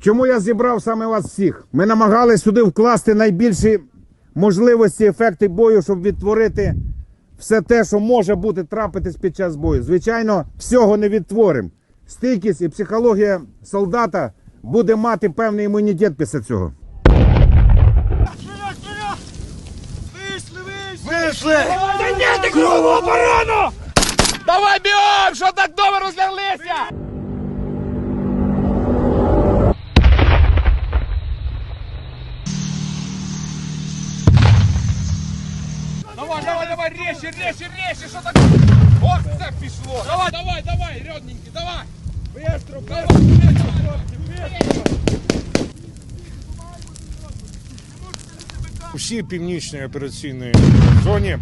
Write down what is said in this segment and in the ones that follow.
Чому я зібрав саме вас всіх? Ми намагалися сюди вкласти найбільші можливості, ефекти бою, щоб відтворити все те, що може бути трапитись під час бою. Звичайно, всього не відтворимо. Стійкість і психологія солдата буде мати певний імунітет після цього. Давай бігом, щоб так добре розляглися! Давай, давай, давай, резче, резче, резче, що так? От це пішло. Давай, давай, давай, рядненький, давай. Быстро, У всій північній операційній зоні е,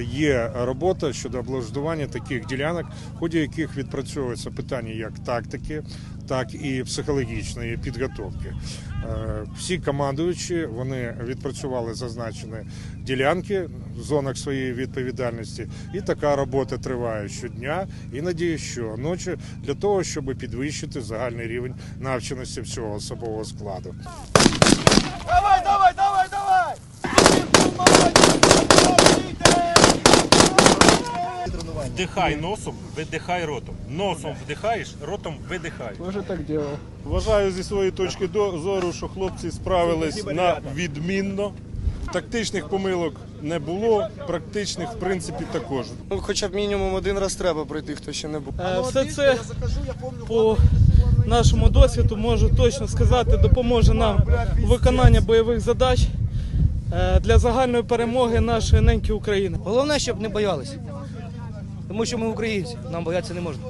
є робота щодо облаштування таких ділянок, в ході яких відпрацьовується питання як тактики, так і психологічної підготовки. Е, Всі командуючі вони відпрацювали зазначені ділянки в зонах своєї відповідальності, і така робота триває щодня, іноді щоночі, для того, щоб підвищити загальний рівень навченості всього особового складу. Давай, давай, давай! Вдихай носом, видихай ротом. Носом вдихаєш, ротом видихаєш. Вважаю зі своєї точки до- зору, що хлопці справились на відмінно. Тактичних помилок не було, практичних в принципі також. Ну, Хоча б мінімум один раз треба пройти, хто ще не був. Е, Все це по нашому досвіду можу точно сказати, допоможе нам у виконанні бойових задач е, для загальної перемоги нашої неньки України. Головне, щоб не боялися. Тому що ми українці, нам боятися не можна.